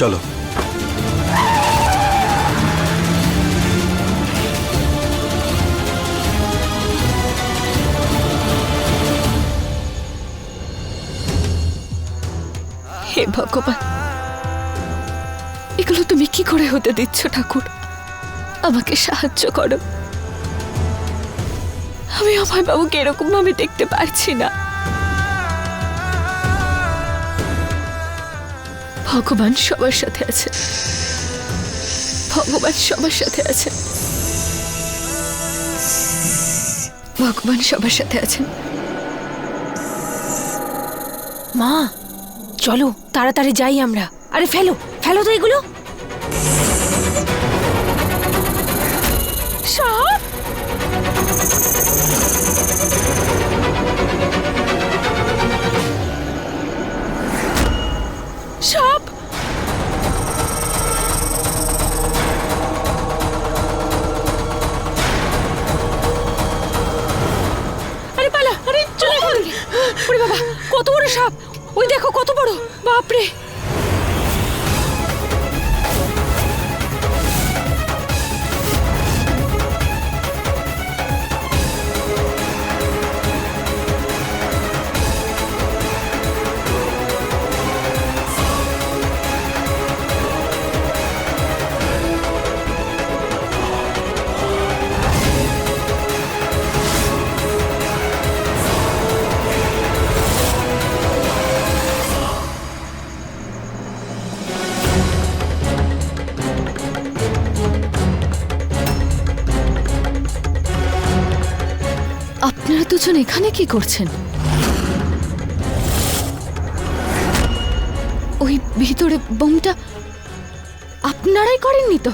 চলো। হে ভগবান, এগুলো তুমি কি করে হতে দিচ্ছ ঠাকুর? আমাকে সাহায্য করো। আমি অভয় বাবুকে এরকম ভাবে দেখতে পারছি না। ভগবান সবার সাথে আছে। ভগবান সবার সাথে আছে। ভগবান সবার সাথে আছেন মা, চলো, তাড়াতাড়ি যাই আমরা। আরে, ফেলো ফেলো তো এগুলো। ওরে বাবা কত বড় সাপ? ওই দেখো কত বড়। বাপরে। আপনারা দুজন এখানে কি করছেন? ওই ভিতরে বোমটা আপনারাই করেননি তো?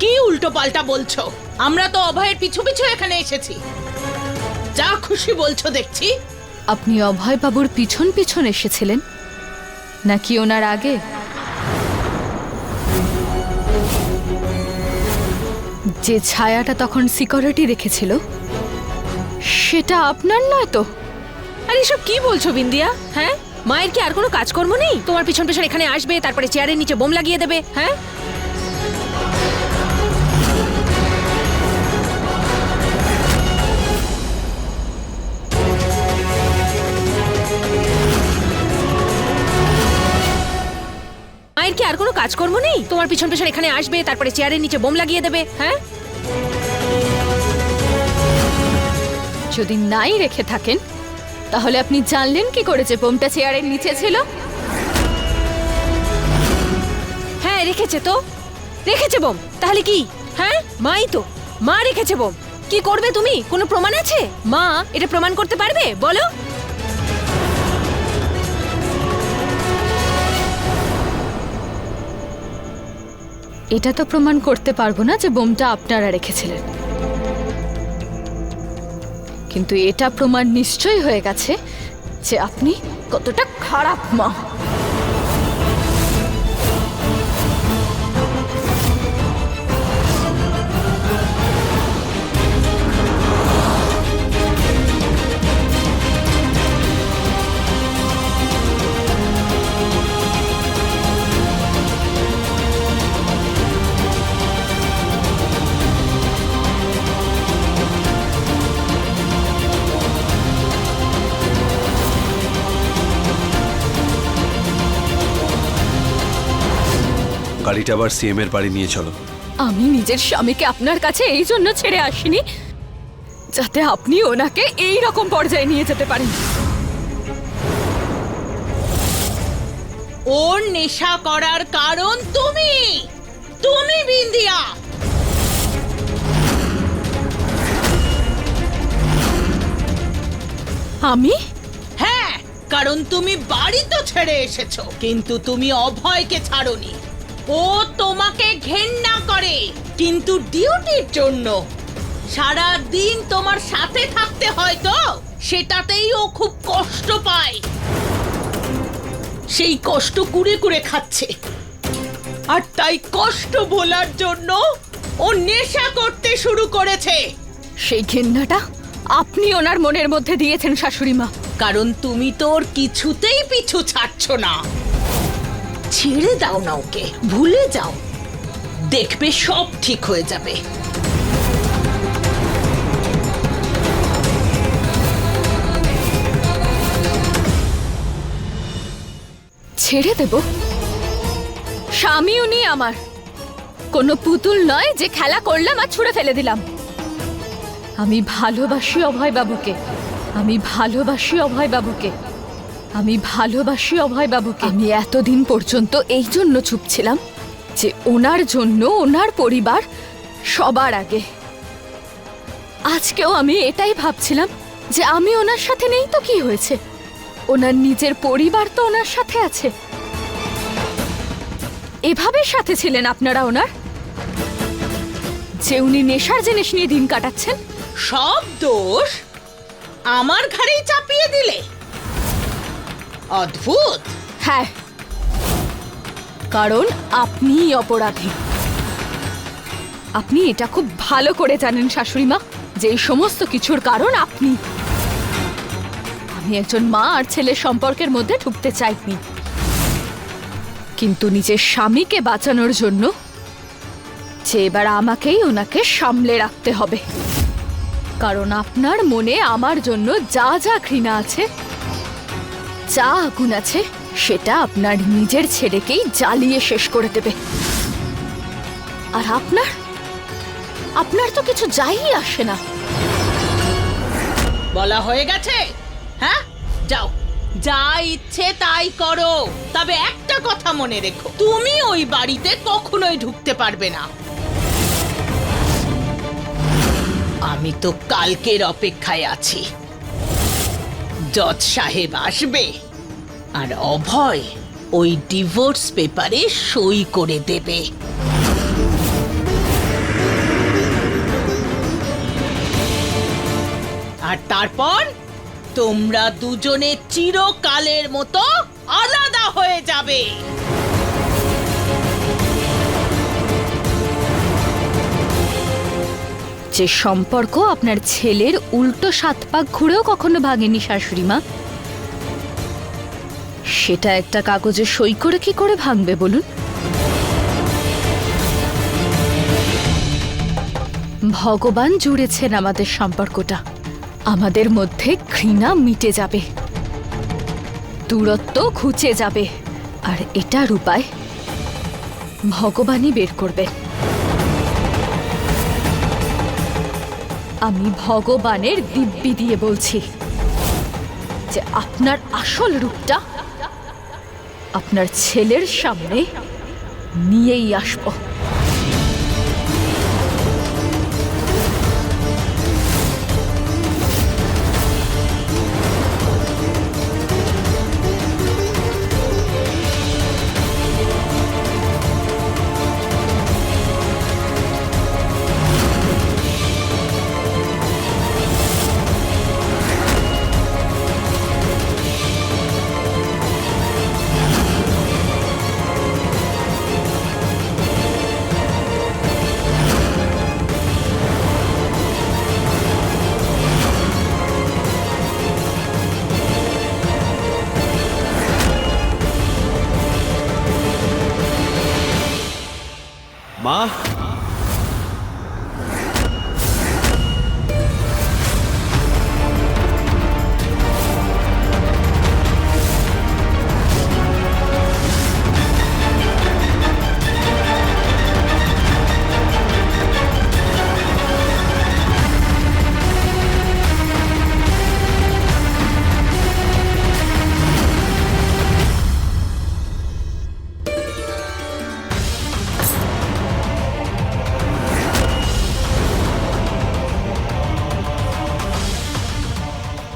কি উল্টো পাল্টা বলছো? আমরা তো অভয়ের পিছু পিছু এখানে এসেছি। যা খুশি বলছো দেখছি। আপনি অভয় বাবুর পিছন পিছন এসেছিলেন? নাকি ওনার আগে? যে ছায়াটা তখন সিকিউরিটি রেখেছিল, সেটা আপনার নয় তো? আর এসব কি বলছো বিন্দিয়া হ্যাঁ? মায়ের কি আর কোনো কাজকর্ম নেই? তোমার পিছন পিছন এখানে আসবে, তারপরে চেয়ারের নিচে বোম লাগিয়ে দেবে হ্যাঁ? মায়ের কি আর কোনো কাজকর্ম নেই? তোমার পিছন পিছন এখানে আসবে, তারপরে চেয়ারের নিচে বোম লাগিয়ে দেবে হ্যাঁ? যদি নাই রেখে থাকেন, তাহলে আপনি জানলেন কি করে যে বোমটা চেয়ারের নিচে ছিল? হ্যাঁ রেখেছে তো। রেখেছে বোম। তাহলে কি? হ্যাঁ? মাই তো। মা রেখেছে বোম। কি করবে তুমি? কোনো প্রমাণ আছে? মা, এটা প্রমাণ করতে পারবে? বলো। এটা তো প্রমাণ করতে পারব না যে বোমটা আপনারা রেখেছিলেন। কিন্তু এটা প্রমাণ নিশ্চয়ই হয়ে গেছে যে আপনি কতটা খারাপ মা। গাড়িটা আবার সিএম এর বাড়ি নিয়ে চলো। আমি নিজের স্বামীকে আপনার কাছে এই জন্য ছেড়ে আসিনি যাতে আপনি ওনাকে এই রকম পর্যায়ে নিয়ে যেতে পারেন। ওর নেশা করার কারণ তুমি! তুমি বিন্দিয়া! আমি? হ্যাঁ কারণ তুমি বাড়ি তো ছেড়ে এসেছ কিন্তু তুমি অভয়কে ছাড়োনি। ও তোমাকে ঘেন্না করে কিন্তু ডিউটির জন্য। সারা দিন তোমার সাথে থাকতে হয় তো সেটাতেই ও খুব কষ্ট পায়। সেই কষ্ট কুড়ে কুড়ে খাচ্ছে। আর তাই কষ্ট ভোলার জন্য ও নেশা করতে শুরু করেছে। সেই ঘেন্নাটা আপনি ওনার মনের মধ্যে দিয়েছেন শাশুড়ি মা কারণ তুমি তো ওর কিছুতেই পিছু ছাড়ছ না। ছেড়ে দাও না ওকে। ভুলে যাও। দেখবে সব ঠিক হয়ে যাবে। ছেড়ে দেব? স্বামী উনি আমার। কোনো পুতুল নয় যে খেলা করলাম আর ছুঁড়ে ফেলে দিলাম। আমি ভালোবাসি অভয় বাবুকে আমি ভালোবাসি অভয় বাবুকে আমি ভালোবাসি অভয় বাবুকে। আমি এতদিন পর্যন্ত এই জন্য চুপ ছিলাম যে ওনার জন্য, ওনার পরিবার সবার আগে। আজকেও আমি এটাই ভাবছিলাম যে আমি ওনার সাথে নেই তো কি হয়েছে? ওনার নিজের পরিবার তো ওনার সাথে আছে। এভাবে সাথে ছিলেন আপনারা ওনার? যে উনি নেশার জিনিস নিয়ে দিন কাটাচ্ছেন? সব দোষ আমার ঘাড়েই চাপিয়ে দিলে। অদ্ভুত। হ্যাঁ। কারণ আপনিই অপরাধী। আপনি এটা খুব ভালো করে জানেন শাশুড়ি মা, যে এই সমস্ত কিছুর কারণ আপনি। আমি একজন মা আর ছেলের সম্পর্কের মধ্যে ঢুকতে চাইনি। কিন্তু নিজের স্বামীকে বাঁচানোর জন্য যে এবার আমাকেই ওনাকে সামলে রাখতে হবে। কারণ আপনার মনে আমার জন্য যা যা ঘৃণা আছে যা আগুন আছে, সেটা আপনার নিজের ছেলেকেই জ্বালিয়ে শেষ করে দেবে। আর আপনার? আপনার তো কিছু যাই আসে না। বলা হয়ে গেছে? হ্যাঁ? যাও। যা ইচ্ছে তাই করো। তবে একটা কথা মনে রেখো, তুমি ওই বাড়িতে কখনোই ঢুকতে পারবে না। আমি তো কালকের অপেক্ষায় আছি। জজ সাহেব আসবে। আর অভয় ওই ডিভোর্স পেপারে সই করে দেবে। আর তারপর তোমরা দুজনে চিরকালের মতো আলাদা হয়ে যাবে। যে সম্পর্ক আপনার ছেলের উল্টো সাত পাক ঘুরেও কখনো ভাঙেনি শাশুড়ি মা? সেটা একটা কাগজে সই করে কি করে ভাঙবে বলুন? ভগবান জুড়েছেন আমাদের সম্পর্কটা। আমাদের মধ্যে ঘৃণা মিটে যাবে। দূরত্ব ঘুচে যাবে। আর এটার উপায় ভগবানই বের করবেন। আমি ভগবানের দিব্যি দিয়ে বলছি যে আপনার আসল রূপটা আপনার ছেলের সামনে নিয়েই আসব। মা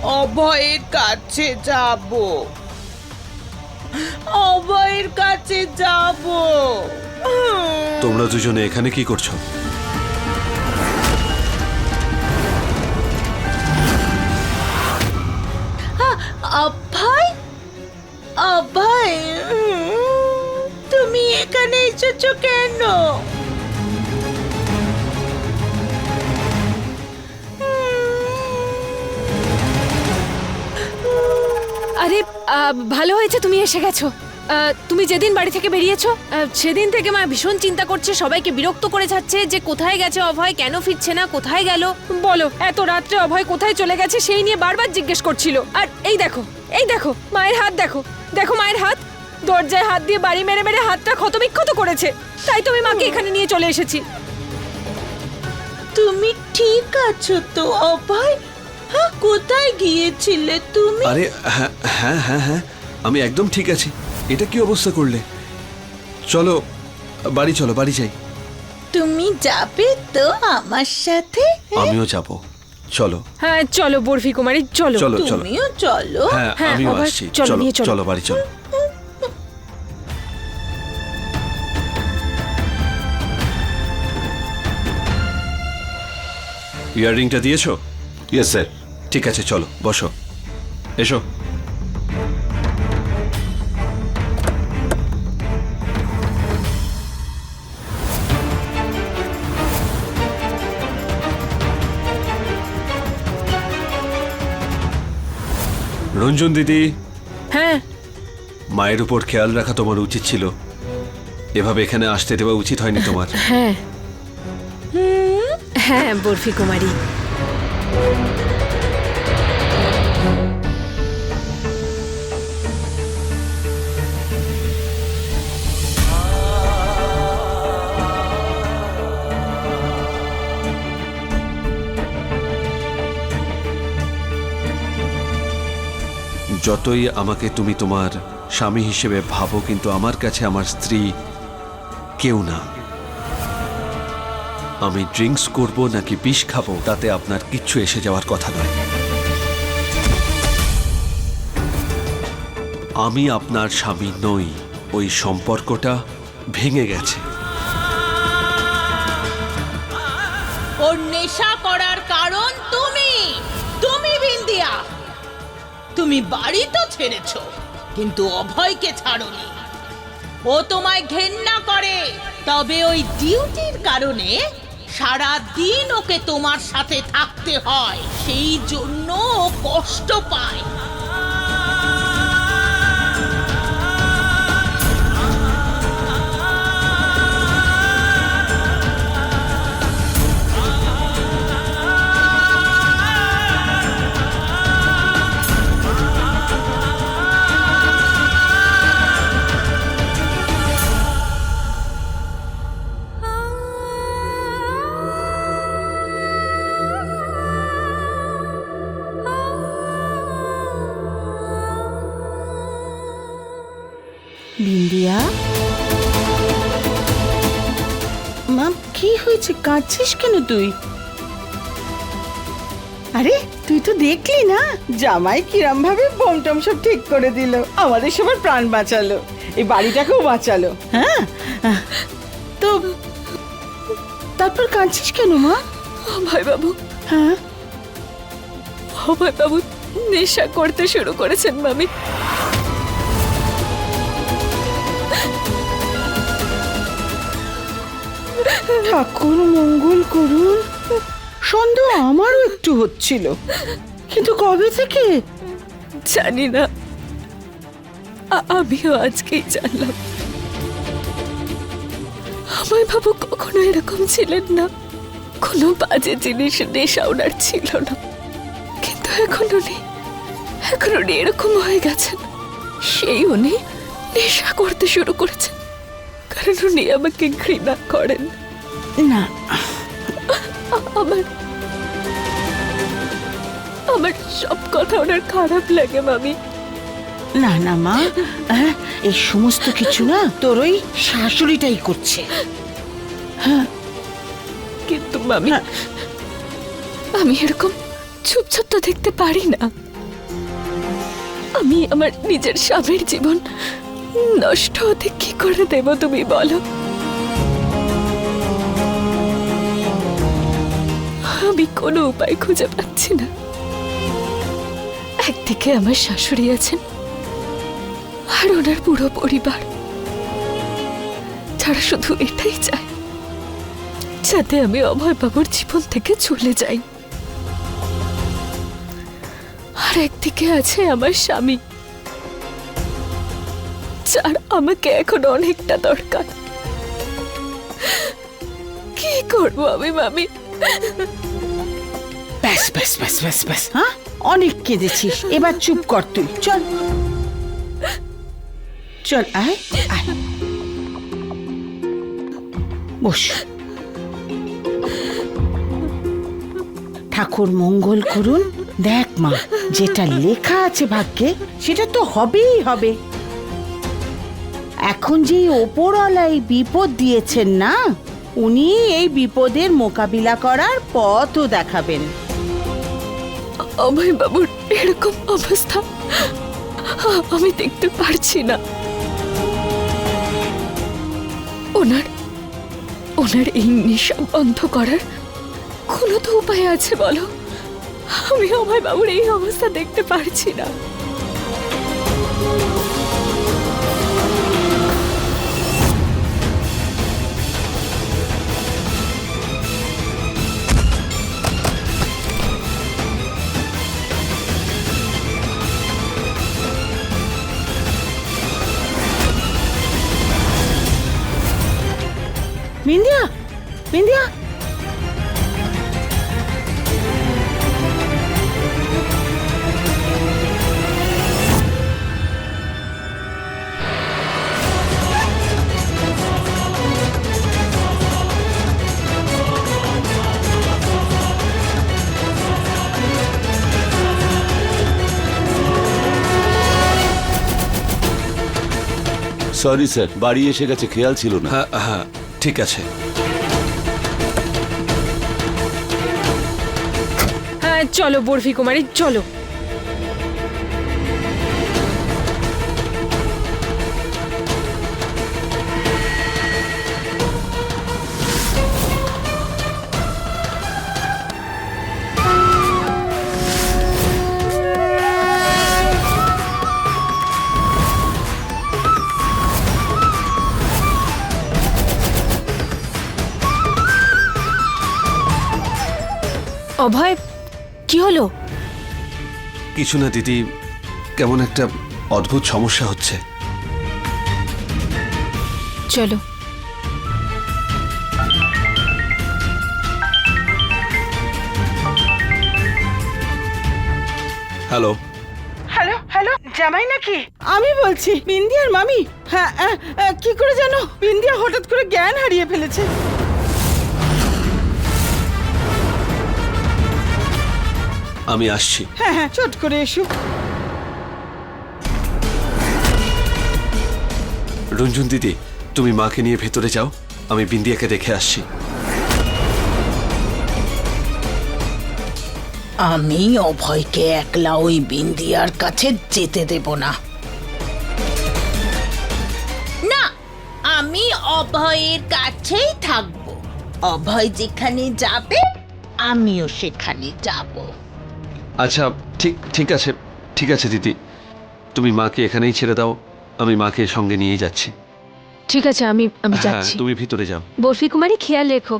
অভয়ের কাছে যাব। অভয়ের কাছে যাব। তোমরা দুজনে এখানে কি করছ? অভয় অভয় তুমি এখানে এসেছ কেন? আরে ভালো হয়েছে তুমি এসে গেছো। তুমি যেদিন বাড়ি থেকে বেরিয়েছো সেদিন থেকে মা ভীষণ চিন্তা করছে সবাইকে বিরক্ত করে যাচ্ছে যে কোথায় গেছে অভয় কেন ফিরছে না কোথায় গেল। বলো এত রাত্রে অভয় কোথায় চলে গেছে সেই নিয়ে বারবার জিজ্ঞেস করছিল। আর এই দেখো এই দেখো মায়ের হাত দেখো দেখো মায়ের হাত। দরজায় হাত দিয়ে বাড়ি মেরে মেরে হাতটা ক্ষতবিক্ষত করেছে। তাই তুমি মাকে এখানে নিয়ে চলে এসেছি। তুমি ঠিক আছো তো অভয়? কোথায় গিয়েছিলে তুমি? আরে হ্যাঁ হ্যাঁ হ্যাঁ হ্যাঁ আমি একদম ঠিক আছি। এটা কি অবস্থা করলে? চলো বাড়ি চলো বাড়ি যাই। তুমি যাবে তো আমার সাথে? আমিও যাব। চলো। হ্যাঁ চলো বরফি কুমারী চলো। চলো চলো। তুমিও চলো। হ্যাঁ হ্যাঁ, আমিও আবার আসছি। চলো, চলো নিয়ে চলো। চলো বাড়ি চলো। ইয়াররিংটা দিয়েছ? ইয়েস স্যার ঠিক আছে চলো বসো। এসো। রঞ্জন দিদি হ্যাঁ। মায়ের উপর খেয়াল রাখা তোমার উচিত ছিল। এভাবে এখানে আসতে দেওয়া উচিত হয়নি তোমার। হ্যাঁ। হ্যাঁ বরফি কুমারী। যতই আমাকে তুমি তোমার স্বামী হিসেবে ভাবো, কিন্তু আমার কাছে আমার স্ত্রী কেউ না। আমি ড্রিঙ্কস করব নাকি বিষ খাব, তাতে আপনার কিচ্ছু এসে যাওয়ার কথা নয়। আমি আপনার স্বামী নই, ওই সম্পর্কটা ভেঙে গেছে। ওর নেশা করার কারণ তুমি বাড়ি তো ছেড়েছো, কিন্তু অভয়কে ছাড়োনি। ও তোমায় ঘেন্না করে, তবে ওই ডিউটির কারণে সারা দিন ওকে তোমার সাথে থাকতে হয়, সেই জন্য ও কষ্ট পায়। বিন্দিয়া? মা কি হয়েছে? কাঁদছিস কেন তুই? আরে তুই তো দেখলি না? জামাই কিরম ভাবে বোম টম সব ঠিক করে দিল। আমাদের সবার প্রাণ বাঁচালো। এই বাড়িটাকেও বাঁচালো। হ্যাঁ। তো তারপর কাঁদছিস কেন মা? অভয় বাবু। হ্যাঁ? অভয় বাবু নেশা করতে শুরু করেছেন মামি। ঠাকুর মঙ্গল করুন। সন্দেহ আমারও একটু হচ্ছিল। কিন্তু কবে থেকে? জানি না। আমিও আজকেই জানলাম। অভয় বাবু কখনো এরকম ছিলেন না। কোনো বাজে জিনিস নেশা ওনার ছিল না। কিন্তু এখন উনি এখন উনি এরকম হয়ে গেছেন। সেই উনি নেশা করতে শুরু করেছেন। কারণ উনি আমাকে ঘৃণা করেন। না। আমার আমার সব কথা ওনার খারাপ লাগে মামি। না না মা। হ্যাঁ, এই সমস্ত কিছু না তোর ওই শাশুড়িটাই করছে। কিন্তু মামি হ্যাঁ। আমি এরকম চুপচাপ তো দেখতে পারি না। আমি আমার নিজের স্বামীর জীবন নষ্ট হতে কি করে দেব তুমি বলো? আমি কোনো উপায় খুঁজে পাচ্ছি না। একদিকে আমার শাশুড়ি আছেন, আর ওনার পুরো পরিবার। যারা শুধু এটাই চায়, যাতে আমি অভয় বাবুর জীবন থেকে চলে যাই। আর একদিকে আছে আমার স্বামী, যার আমাকে এখন অনেকটা দরকার। কি করব আমি, মামি? হ্যাঁ? অনেক কেঁদেছিস। এবার চুপ কর তুই। চল। চল, আয় আয়। বস। ঠাকুর মঙ্গল করুন। দেখ মা, যেটা লেখা আছে ভাগ্যে, সেটা তো হবেই হবে। এখন যে ওপরওয়ালা এই বিপদ দিয়েছেন না, উনি এই বিপদের মোকাবিলা করার পথও দেখাবেন। অভয় বাবুর এরকম অবস্থা আমি দেখতে পারছি না। ওনার ওনার এই নেশা বন্ধ করার কোনো তো উপায় আছে বলো? আমি অভয় বাবুর এই অবস্থা দেখতে পারছি না। সরি স্যার বাড়ি এসে গেছে খেয়াল ছিল না। হ্যাঁ হ্যাঁ ঠিক আছে। হ্যাঁ চলো বরফি কুমারী চলো। অভয় কি হলো? কিছু না দিদি। কেমন একটা অদ্ভুত সমস্যা হচ্ছে। চলো। হ্যালো হ্যালো হ্যালো জামাই নাকি? আমি বলছি বিন্দিয়ার মামি? হ্যাঁ কি করে জানো? বিন্দিয়া হঠাৎ করে জ্ঞান হারিয়ে ফেলেছে। আমি আসছি। হ্যাঁ হ্যাঁ চট করে এসো। রঞ্জুন দিদি তুমি মাকে নিয়ে ভেতরে যাও। আমি বিন্দিয়াকে দেখে আসছি। আমি অভয়কে একলা ওই বিন্দিয়ার কাছে যেতে দেব না। না আমি অভয়ের কাছেই থাকব। অভয় যেখানে যাবে আমিও সেখানে যাব। আচ্ছা ঠিক ঠিক আছে ঠিক আছে দিদি। তুমি মাকে এখানেই ছেড়ে দাও আমি মাকে সঙ্গে নিয়েই যাচ্ছি। ঠিক আছে আমি আমি হ্যাঁ যাচ্ছি। তুমি ভিতরে যাও। বরফি কুমারী খেয়াল রেখো।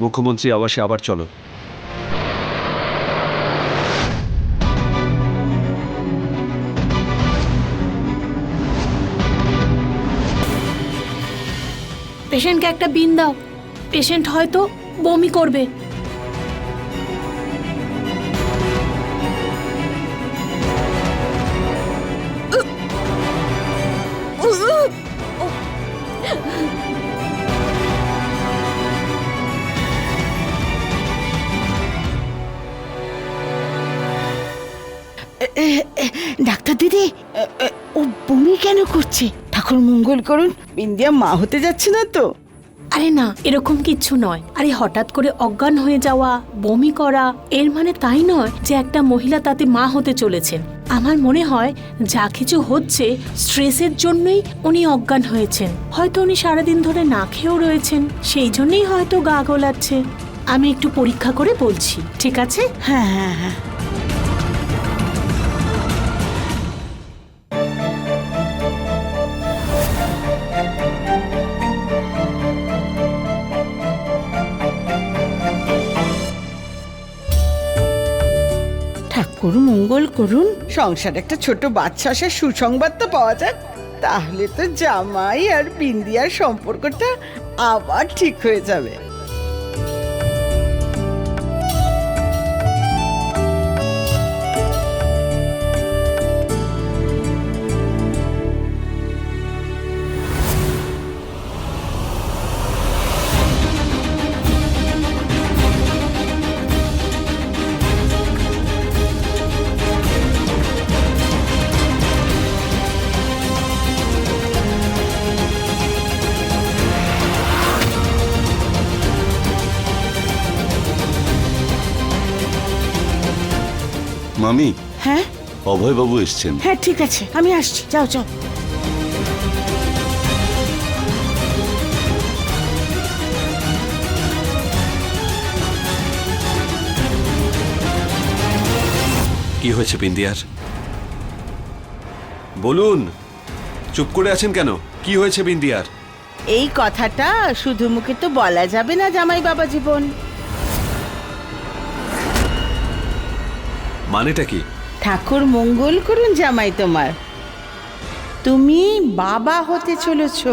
মুখ্যমন্ত্রী আবাসে আবার চলো। পেশেন্টকে একটা বিন দাও। পেশেন্ট হয়তো বমি করবে। ডাক্তার দিদি ও বমি কেন করছে? ঠাকুর মঙ্গল করুন বিন্দিয়া মা হতে যাচ্ছে না তো। আরে না এরকম কিচ্ছু নয়। আরে হঠাৎ করে অজ্ঞান হয়ে যাওয়া বমি করা এর মানে তাই নয় যে একটা মহিলা তাতে মা হতে চলেছেন। আমার মনে হয় যা কিছু হচ্ছে স্ট্রেসের জন্যই উনি অজ্ঞান হয়েছেন। হয়তো উনি সারাদিন ধরে না খেয়েও রয়েছেন সেই জন্যই হয়তো গা গোলাচ্ছে। আমি একটু পরীক্ষা করে বলছি ঠিক আছে? হ্যাঁ হ্যাঁ হ্যাঁ। ঠাকুর মঙ্গল করুন। সংসারে একটা ছোট বাচ্চা সে সুসংবাদ তো পাওয়া যাক। তাহলে তো জামাই আর বিন্দিয়ার সম্পর্কটা আবার ঠিক হয়ে যাবে। মামি হ্যাঁ। অভয়বাবু এসছেন। হ্যাঁ ঠিক আছে। আমি আসছি। যাও যাও। কি হয়েছে বিন্দিয়ার? বলুন চুপ করে আছেন কেন? কি হয়েছে বিন্দিয়ার? এই কথাটা শুধু মুখে তো বলা যাবে না জামাই বাবা জীবন। মানেটা কি? ঠাকুর মঙ্গল করুন জামাই তোমার। তুমি বাবা হতে চলেছো।